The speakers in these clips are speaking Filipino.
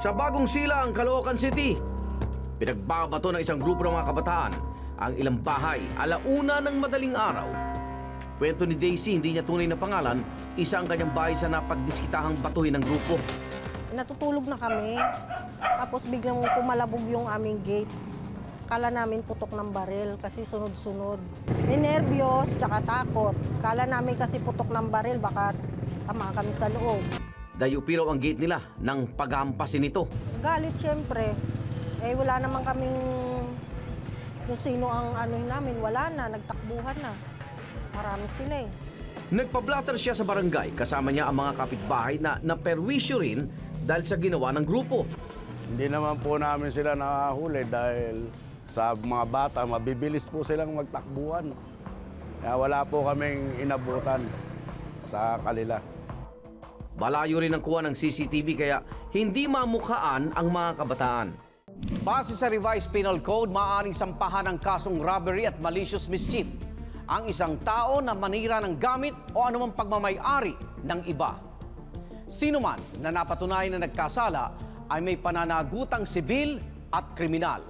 Sa bagong silang Caloocan City, pinagbabato ng isang grupo ng mga kabataan ang ilang bahay alauna ng madaling araw. Kwento ni Daisy, hindi niya tunay na pangalan, isa ang kanyang bahay sa napagdiskitahang batuhin ng grupo. Natutulog na kami. Tapos biglang pumalabog yung aming gate. Kala namin putok ng baril kasi sunod-sunod. Ninervyos, tsaka takot. Kala namin kasi putok ng baril, baka tama kami sa loob. Dayupi raw ang gate nila nang paghampasin ito. Galit siyempre. Eh wala naman kaming kung sino ang ano namin. Wala na, nagtakbuhan na. Marami sila eh. Nagpa-blatter siya sa barangay kasama niya ang mga kapitbahay na naperwisyo rin dahil sa ginawa ng grupo. Hindi naman po namin sila nakahuli dahil sa mga bata, mabibilis po silang magtakbuhan. Kaya wala po kaming inabutan sa kanila. Malayo rin ang kuha ng CCTV kaya hindi mamukhaan ang mga kabataan. Base sa revised penal code, maaaring sampahan ng kasong robbery at malicious mischief ang isang tao na manira ng gamit o anumang pagmamay-ari ng iba. Sino man na napatunayan na nagkasala ay may pananagutang sibil at kriminal.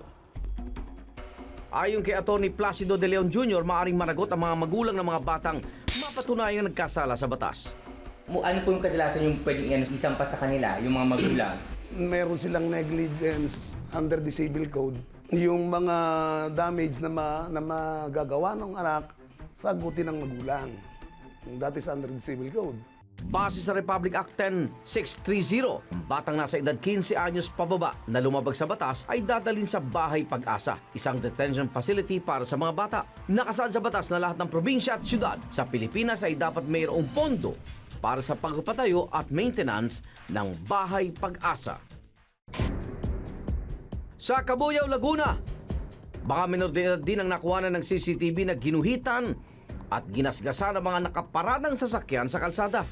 Ayon kay Atty. Placido de Leon Jr., maaaring managot ang mga magulang ng mga batang mapatunayang nagkasala sa batas. Ano po yung kadalasan yung pwedeng ano, isampa sa kanila, yung mga magulang? meron silang negligence under the civil code. Yung mga damage na, ma, na magagawa ng anak, sagutin ng magulang. That is under the civil code. Base sa Republic Act 10630, ang batang nasa edad 15 anyos pababa na lumabag sa batas ay dadalhin sa Bahay Pag-asa, isang detention facility para sa mga bata. Nakasaad sa batas na lahat ng probinsya at syudad sa Pilipinas ay dapat mayroong pondo para sa pagpapatayo at maintenance ng Bahay Pag-asa. Sa Cabuyao, Laguna, Baka minor de edad din ang nakuha ng CCTV na ginuhitan at ginasgasan ng mga nakaparadang sasakyan sa kalsada.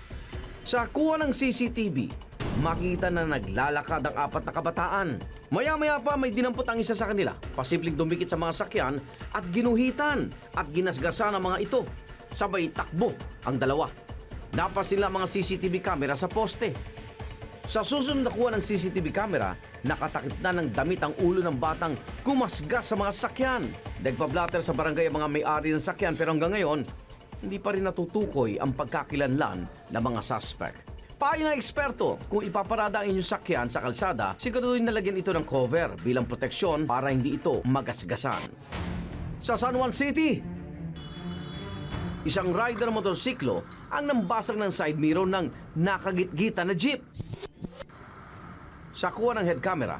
Sa kuha ng CCTV, makita na naglalakad ang apat na kabataan. Maya-maya pa may dinampot ang isa sa kanila, posibleng dumikit sa mga sakyan at ginuhitan at ginasgasan ang mga ito. Sabay takbo ang dalawa. Napasin lang mga CCTV camera sa poste. Sa susunod na kuha ng CCTV camera, nakatakip na ng damit ang ulo ng batang kumasgas sa mga sakyan. Nagpa-blatter sa barangay ang mga may-ari ng sakyan pero hanggang ngayon, hindi pa rin natutukoy ang pagkakilanlan ng mga suspect. Payo ng eksperto, kung ipaparada ang inyong sakyan sa kalsada, siguraduhin nalagyan ito ng cover bilang proteksyon para hindi ito magasgasan. Sa San Juan City, isang rider motorsiklo ang nambasag ng side mirror ng nakagitgita na jeep. Sa kuha ng head camera,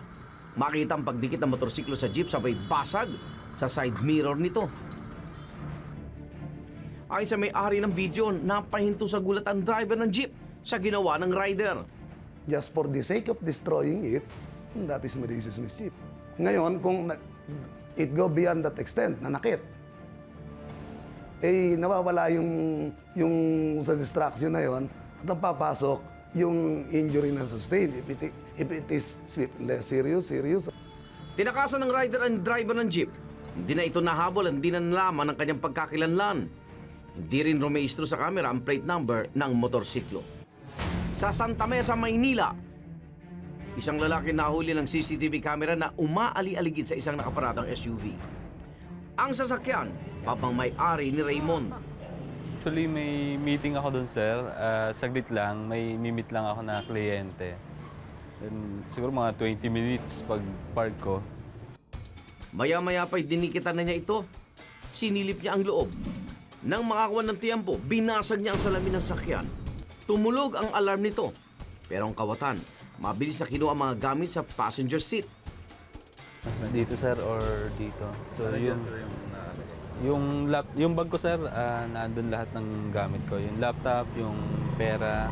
makita ang pagdikit ng motorsiklo sa jeep sabay basag sa side mirror nito. Ayon sa may-ari ng video, napahinto sa gulat ang driver ng jeep sa ginawa ng rider. Just for the sake of destroying it, that is malicious mischief. Ngayon, kung it go beyond that extent, nanakit, eh nawawala yung, yung sa distraction na yon at ang papasok yung injury na sustained. If it, if it is less serious, serious, Tinakasan ng rider ang driver ng jeep. Hindi na ito nahabol at hindi na nalaman ang kanyang pagkakilanlan. Hindi rin rumehistro sa camera ang plate number ng motorsiklo. Sa Santa Mesa, Maynila, isang lalaki nahuli ng CCTV camera na umaali-aligid sa isang nakaparadang SUV. Ang sasakyan, papang may-ari ni Raymond. Actually, may meeting ako doon, sir. Ah, saglit lang, may mimit lang ako na kliyente. Then, siguro mga 20 minutes pag park ko. Maya-maya pa'y dinikitan na niya ito. Sinilip niya ang loob. Nang makakuha ng tiyempo, binasag niya ang salamin ng sakyan. Tumulog ang alarm nito. Pero ang kawatan, mabilis na kinuha ang mga gamit sa passenger seat. Dito, sir, or dito. So, yung, yung, lap, yung bag ko, sir, ah, nandun lahat ng gamit ko. Yung laptop, yung pera,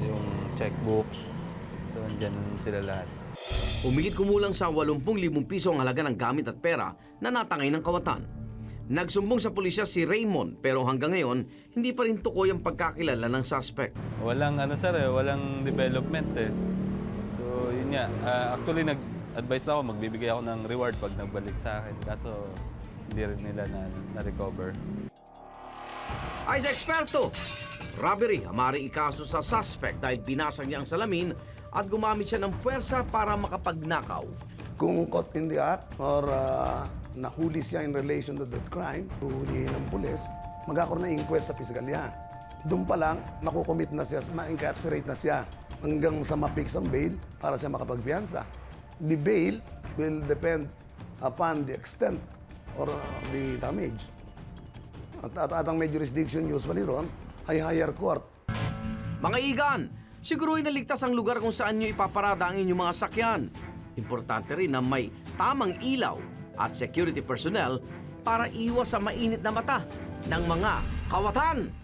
yung checkbook. So, andyan sila lahat. Umigit kumulang sa 80,000 piso ang halaga ng gamit at pera na natangay ng kawatan. Nagsumbong sa pulisya si Raymond pero hanggang ngayon hindi pa rin tukoy ang pagkakilala ng suspect. Walang ano sir eh, walang development eh. So yun nga, Ah, actually nag-advise ako, magbibigay ako ng reward pag nagbalik sa akin. Kaso hindi rin nila na, na-recover. Ay sa eksperto, robbery ang maaaring ikaso sa suspect dahil binasag niya ang salamin at gumamit siya ng puwersa para makapagnakaw. Kung caught in the act or uh, nahuli siya in relation to that crime, huhulihin ng pulis, magkakaroon ng inquest sa piskalya. Doon pa lang, makukomit na siya, ma-incarcerate na siya hanggang sa ma-fix ang bail para siya makapagpiyansa. The bail will depend upon the extent or uh, the damage. At, at, at ang may jurisdiction usually ron ay higher court Mga igan, siguro'y naligtas ang lugar kung saan nyo ipaparada ang inyong mga sakyan. Importante rin na may tamang ilaw at security personnel para iwas sa mainit na mata ng mga kawatan.